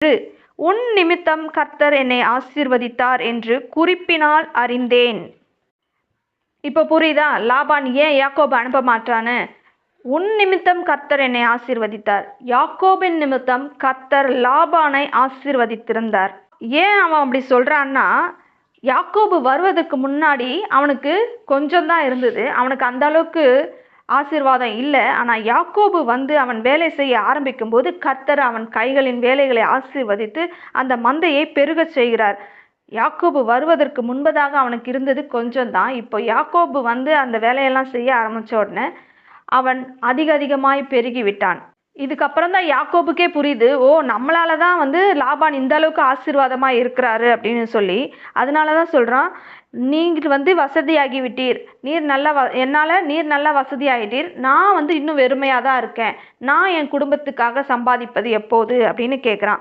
என்று. உன் நிமித்தம் கர்த்தர் என்னை ஆசீர்வதித்தார் என்று குறிப்பினால் அறிந்தேன். இப்போ புரியுதா? லாபான் ஏன் யாக்கோபு அனுப்ப மாட்டான்னு? உன் நிமித்தம் கர்த்தர் என்னை ஆசீர்வதித்தார். யாக்கோபின் நிமித்தம் கர்த்தர் லாபானை ஆசீர்வதித்திருந்தார். ஏன் அவன் அப்படி சொல்றான்னா யாக்கோபு வருவதற்கு முன்னாடி அவனுக்கு கொஞ்சம் தான் இருந்தது. அவனுக்கு அந்த அளவுக்கு ஆசீர்வாதம் இல்லை. ஆனால் யாக்கோபு வந்து அவன் வேலை செய்ய ஆரம்பிக்கும் போது கர்த்தர் அவன் கைகளின் வேலைகளை ஆசீர்வதித்து அந்த மந்தையை பெருகச் செய்கிறார். யாக்கோபு வருவதற்கு முன்பதாக அவனுக்கு இருந்தது கொஞ்சம் தான். இப்போ யாக்கோபு வந்து அந்த வேலையெல்லாம் செய்ய ஆரம்பித்த உடனே அவன் அதிக அதிகமாய் பெருகி விட்டான். இதுக்கப்புறம் தான் யாக்கோபுக்கே புரியுது ஓ நம்மளால தான் வந்து லாபான் இந்த அளவுக்கு ஆசீர்வாதமாக இருக்கிறாரு அப்படின்னு சொல்லி. அதனால தான் சொல்கிறான் நீங்கள் வந்து வசதியாகிவிட்டீர். நீர் நல்ல வ என்னால் நீர் நல்ல வசதியாகிட்டீர் நான் வந்து இன்னும் வெறுமையாக தான் இருக்கேன். நான் என் குடும்பத்துக்காக சம்பாதிப்பது எப்போது? அப்படின்னு கேட்குறான்